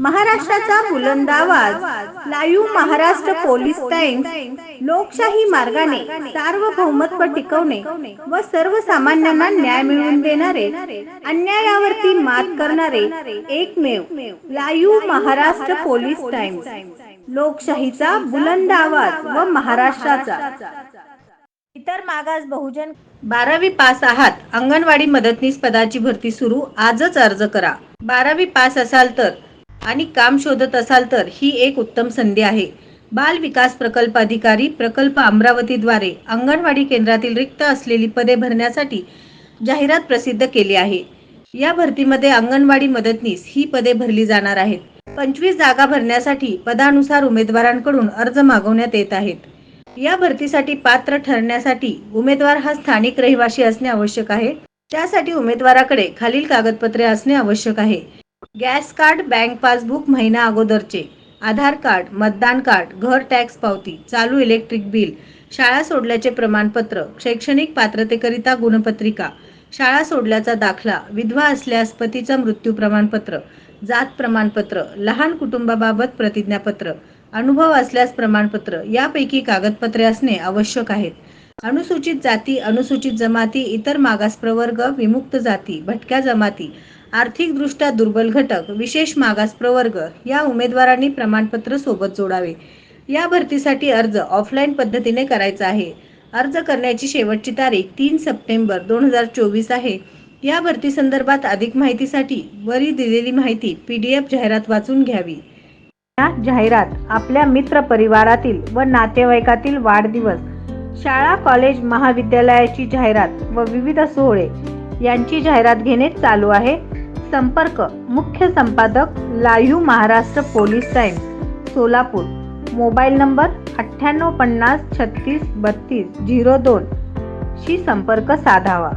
महाराष्ट्राचा बुलंद आवाज. लाईव्ह महाराष्ट्र पोलीस टाइम्स लोकशाही मार्गाने सार्वभौमत्व टिकवणे व सर्वसामान्यांना न्याय मिळवून देणारे अन्यायावरती मात करणारे एकमेव लाईव्ह महाराष्ट्र पोलीस टाइम्स लोकशाहीचा बुलंद आवाज व महाराष्ट्राचा. इतर मागास बहुजन बारावी पास आहात. अंगणवाडी मदतनीस पदाची भरती सुरू. आजच अर्ज करा. बारावी पास असाल तर आणि काम शोधत असाल तर ही एक उत्तम संधी आहे. बाल विकास प्रकल्प अधिकारी प्रकल्प अमरावतीद्वारे अंगणवाडी केंद्रातील रिक्त असलेली पदे भरण्यासाठी जाहिरात प्रसिद्ध केली आहे. या भरतीमध्ये अंगणवाडी मदतनीस ही पदे भरली जाणार आहेत. पंचवीस जागा भरण्यासाठी पदानुसार उमेदवारांकडून अर्ज मागवण्यात येत आहेत. या भरतीसाठी पात्र ठरण्यासाठी उमेदवार हा स्थानिक रहिवासी असणे आवश्यक आहे. त्यासाठी उमेदवाराकडे खालील कागदपत्रे असणे आवश्यक आहे. गॅस कार्ड बँक पासबुक महिना अगोदरचे. आधार कार्ड मतदान कार्ड घर टॅक्स पावती चालू इलेक्ट्रिक बिल शाळा सोडल्याचे प्रमाणपत्र शैक्षणिक पात्रतेकरिता गुणपत्रिका शाळा सोडल्याचा दाखला विधवा असल्यास पतीचा मृत्यू प्रमाणपत्र जात प्रमाणपत्र लहान कुटुंबाबाबत प्रतिज्ञापत्र अनुभव असल्यास प्रमाणपत्र यापैकी कागदपत्रे असणे आवश्यक आहेत अनुसूचित जाती अनुसूचित जमाती इतर मागास प्रवर्ग विमुक्त जाती भटक्या जमाती आर्थिकदृष्ट्या दुर्बल घटक विशेष मागास प्रवर्ग या उमेदवारांनी प्रमाणपत्र सोबत जोडावे. या भरतीसाठी अर्ज ऑफलाईन पद्धतीने करायचा आहे. अर्ज करण्याची शेवटची तारीख तीन सप्टेंबर दोन हजार चोवीस आहे. या भरती संदर्भात अधिक माहितीसाठी वरी दिलेली माहिती पी डी एफ जाहिरात वाचून घ्यावी. या जाहिरात आपल्या मित्र परिवारातील व नातेवाईकातील वाढदिवस शाळा कॉलेज महाविद्यालयाची जाहिरात व विविध सोहळे यांची जाहिरात घेणे चालू आहे. संपर्क मुख्य संपादक live Maharashtra police time Solapur. Mobile number अठ्ठ्याण्णव पन्नास छत्तीस बत्तीस झिरो दोन. शी संपर्क साधावा.